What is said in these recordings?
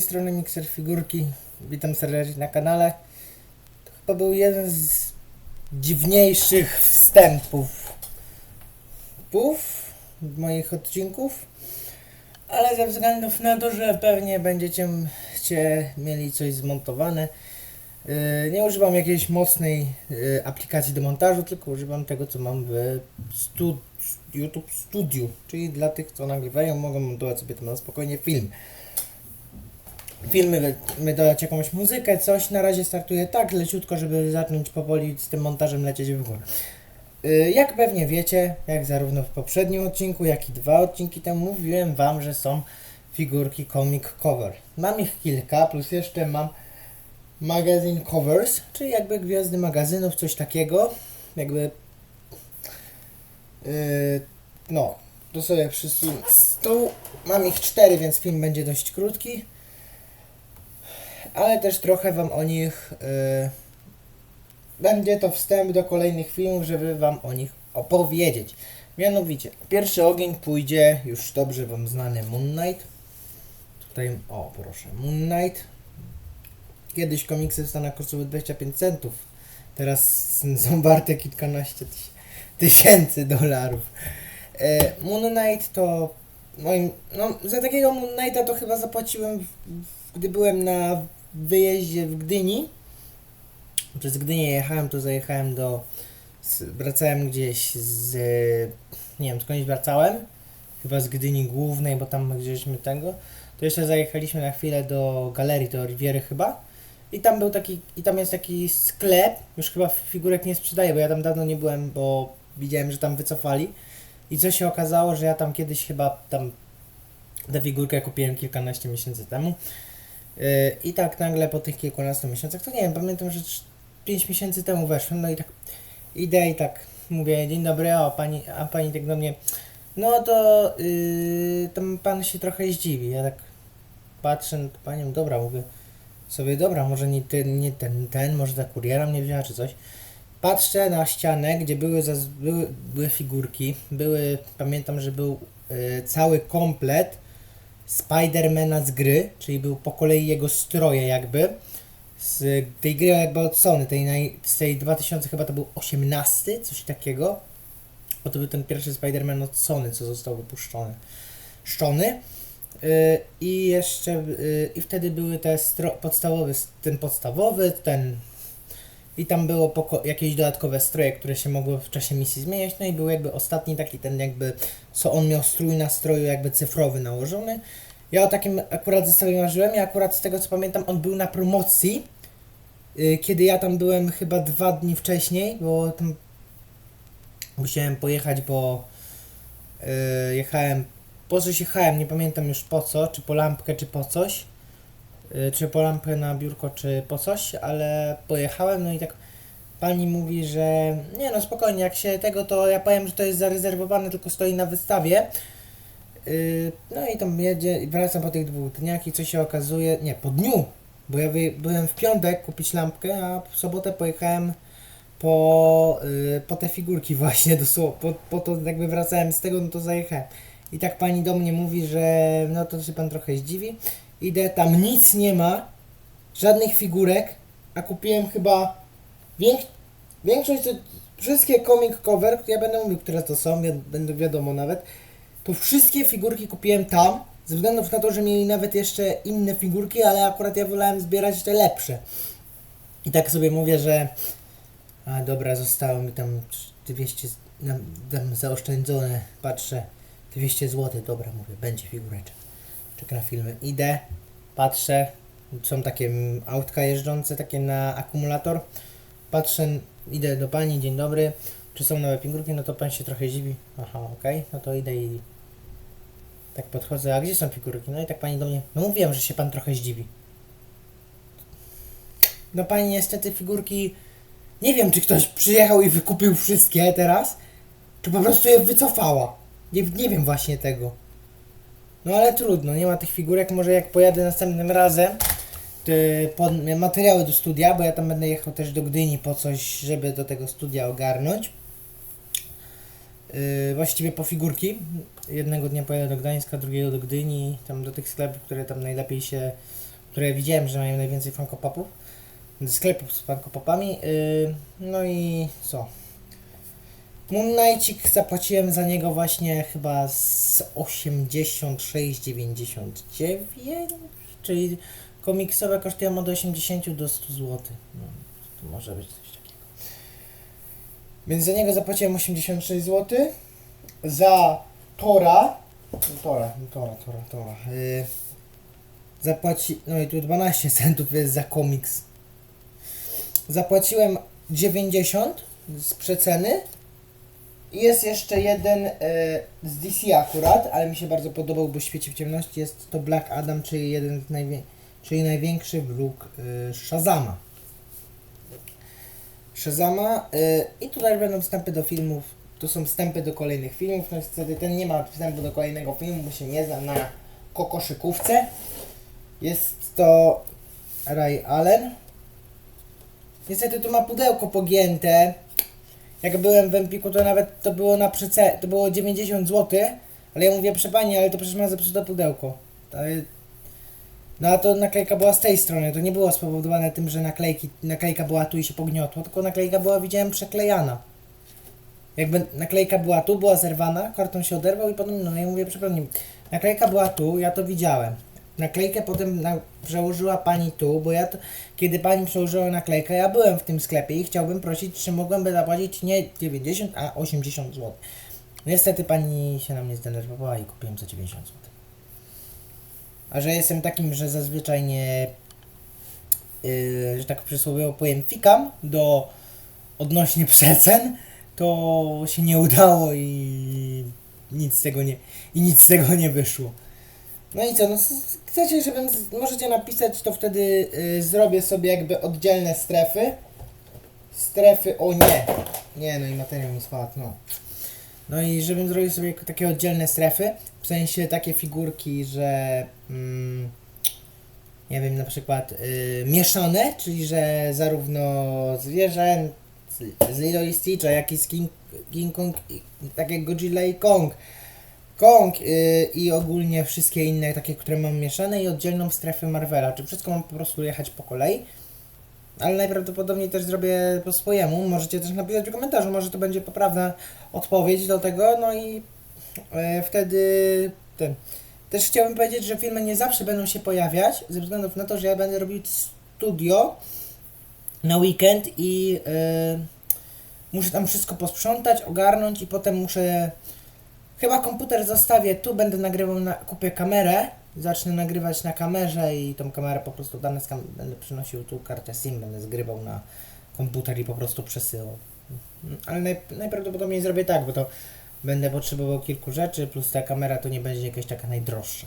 strony Mixer Figurki. Witam serdecznie na kanale. To chyba był jeden z dziwniejszych wstępów pów moich odcinków. Ale ze względów na to, że pewnie będziecie mieli coś zmontowane, yy, nie używam jakiejś mocnej yy, aplikacji do montażu, tylko używam tego, co mam w YouTube Studio, czyli dla tych, co nagrywają, mogą montować sobie tam na spokojnie film. Filmy, my dodać jakąś muzykę, coś. Na razie startuję tak leciutko, żeby zacząć powoli z tym montażem lecieć w górę. Yy, Jak pewnie wiecie, jak zarówno w poprzednim odcinku, jak i dwa odcinki temu mówiłem wam, że są figurki comic cover. Mam ich kilka, plus jeszcze mam magazine covers, czyli jakby gwiazdy magazynów, coś takiego. Jakby Yy, no, to sobie przysunę stół. Mam ich cztery, więc film będzie dość krótki. Ale też trochę wam o nich. Yy, będzie to wstęp do kolejnych filmów, żeby wam o nich opowiedzieć. Mianowicie, pierwszy ogień pójdzie już dobrze wam znany Moon Knight. Tutaj, o proszę, Moon Knight. Kiedyś komiksy w Stanach kosztowały 25 centów. Teraz są warte kilkanaście tyś- tysięcy dolarów. E, Moon Knight to moim, no za takiego Moon Knighta to chyba zapłaciłem, gdy byłem na wyjeździe w Gdyni. Przez Gdynię jechałem, to zajechałem do, wracałem gdzieś z, nie wiem skądś wracałem, chyba z Gdyni Głównej, bo tam gdzieśmy tego. To jeszcze zajechaliśmy na chwilę do galerii, do Riviery chyba. I tam był taki, i tam jest taki sklep, już chyba figurek nie sprzedaje, bo ja tam dawno nie byłem, bo widziałem, że tam wycofali. I co się okazało, że ja tam kiedyś chyba tam tę figurkę kupiłem kilkanaście miesięcy temu. Yy, I tak nagle po tych kilkunastu miesiącach, to nie wiem, pamiętam, że 5 miesięcy temu weszłem, no i tak idę i tak mówię, dzień dobry, o pani, a pani tak do mnie, no to yy, tam pan się trochę zdziwi. Ja tak patrzę na panią, dobra, mówię, sobie, dobra, może nie ten, nie ten, ten, może ta kuriera mnie wzięła czy coś. Patrzę na ścianę, gdzie były, były, były figurki, były, pamiętam, że był y, cały komplet Spidermana z gry, czyli był po kolei jego stroje jakby, z tej gry jakby od Sony, tej, naj, z tej 2000 chyba to był 18, coś takiego, bo to był ten pierwszy Spiderman od Sony, co został wypuszczony. Szczony. Y, I jeszcze, y, i wtedy były te stro- podstawowy, ten podstawowy, ten i tam było jakieś dodatkowe stroje, które się mogły w czasie misji zmieniać, no i był jakby ostatni taki ten jakby, co on miał strój na stroju jakby cyfrowy nałożony. Ja o takim akurat zestawie marzyłem. I akurat z tego co pamiętam on był na promocji, y, kiedy ja tam byłem chyba dwa dni wcześniej, bo tam musiałem pojechać, bo y, jechałem po coś jechałem, nie pamiętam już po co, czy po lampkę, czy po coś, czy po lampkę na biurko, czy po coś, ale pojechałem, no i tak pani mówi, że nie no spokojnie, jak się tego, to ja powiem, że to jest zarezerwowane, tylko stoi na wystawie. Y, No i tam jedzie, wracam po tych dwóch dniach i co się okazuje, nie, po dniu, bo ja byłem w piątek kupić lampkę, a w sobotę pojechałem po, y, po te figurki właśnie, dosłownie, po, po to jakby wracałem z tego, no to zajechałem. I tak pani do mnie mówi, że no to się pan trochę zdziwi. Idę, tam nic nie ma, żadnych figurek, a kupiłem chyba więk większość, wszystkie comic cover, ja będę mówił, które to są, wi będą wiadomo nawet, to wszystkie figurki kupiłem tam, ze względu na to, że mieli nawet jeszcze inne figurki, ale akurat ja wolałem zbierać te lepsze. I tak sobie mówię, że a dobra, zostało mi tam 200 z- nam- tam zaoszczędzone, patrzę, 200 zł, dobra, mówię, będzie figureczek. Czekam na filmy. Idę, patrzę, są takie autka jeżdżące, takie na akumulator. Patrzę, idę do pani, dzień dobry, czy są nowe figurki, no to pan się trochę dziwi. Aha, okej, no to idę i tak podchodzę, a gdzie są figurki? No i tak pani do mnie, no mówiłem, że się pan trochę zdziwi. No pani niestety figurki, nie wiem czy ktoś przyjechał i wykupił wszystkie teraz, czy po prostu je wycofała. Nie, nie wiem właśnie tego. No ale trudno, nie ma tych figurek. Może jak pojadę następnym razem, pod, materiały do studia, bo ja tam będę jechał też do Gdyni po coś, żeby do tego studia ogarnąć. Yy, właściwie po figurki. Jednego dnia pojadę do Gdańska, drugiego do Gdyni, tam do tych sklepów, które tam najlepiej się które widziałem, że mają najwięcej Funko Popów, ze sklepów z Funko Popami. Yy, no i co? Moon Knightcik zapłaciłem za niego właśnie chyba z 86,99, czyli komiksowe kosztują od 80 do 100 zł. No, to może być coś takiego. Więc za niego zapłaciłem 86 zł. Za Tora, Tora, Tora, Tora, Tora. Yy, zapłaci, no i tu 12 centów jest za komiks. Zapłaciłem 90 z przeceny. Jest jeszcze jeden e, z DC akurat, ale mi się bardzo podobał, bo świeci w ciemności. Jest to Black Adam, czyli jeden z najwię- czyli największy wróg e, Shazama. Shazama e, i tutaj będą wstępy do filmów. Tu są wstępy do kolejnych filmów. No niestety ten nie ma wstępu do kolejnego filmu, bo się nie znam na kokoszykówce. Jest to Ray Allen. Niestety tu ma pudełko pogięte. Jak byłem w Empiku, to nawet to było na przece, to było 90 zł, ale ja mówię, proszę pani, ale to przecież ma zepsute pudełko. To, no a to naklejka była z tej strony, to nie było spowodowane tym, że naklejki, naklejka była tu i się pogniotło, tylko naklejka była, widziałem, przeklejana. Jakby naklejka była tu, była zerwana, karton się oderwał i potem, no ja mówię, przepraszam, naklejka była tu, ja to widziałem. Naklejkę potem na, przełożyła pani tu, bo ja to, kiedy pani przełożyła naklejkę, ja byłem w tym sklepie i chciałbym prosić, czy mogłabym zapłacić nie 90, a 80 zł. Niestety pani się na mnie zdenerwowała i kupiłem za 90 zł. A że jestem takim, że zazwyczaj nie, yy, że tak przysłowiowo powiem, fikam do odnośnie przecen, to się nie udało i nic z tego nie, i nic z tego nie wyszło. No i co, no chcecie, żebym, możecie napisać, to wtedy y, zrobię sobie jakby oddzielne strefy. Strefy, o nie, nie, no i materiał mi spadł, no. No i żebym zrobił sobie takie oddzielne strefy, w sensie takie figurki, że mm, nie wiem, na przykład y, mieszane, czyli że zarówno zwierzę z, z Lilo i Stitcha, jak i z King, King Kong, tak jak Godzilla i Kong, Kong y, i ogólnie wszystkie inne takie, które mam mieszane i oddzielną strefę Marvela. Czy wszystko mam po prostu jechać po kolei? Ale najprawdopodobniej też zrobię po swojemu. Możecie też napisać w komentarzu, może to będzie poprawna odpowiedź do tego, no i e, wtedy ten. Też chciałbym powiedzieć, że filmy nie zawsze będą się pojawiać, ze względu na to, że ja będę robić studio na weekend i e, muszę tam wszystko posprzątać, ogarnąć i potem muszę Chyba komputer zostawię tu, będę nagrywał, na, kupię kamerę, zacznę nagrywać na kamerze i tą kamerę po prostu dane z będę przynosił tu kartę SIM, będę zgrywał na komputer i po prostu przesyłał. Ale naj, najprawdopodobniej zrobię tak, bo to będę potrzebował kilku rzeczy, plus ta kamera to nie będzie jakaś taka najdroższa.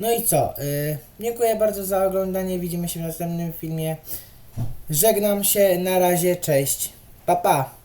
No i co? Y, dziękuję bardzo za oglądanie, widzimy się w następnym filmie. Żegnam się, na razie, cześć, pa pa!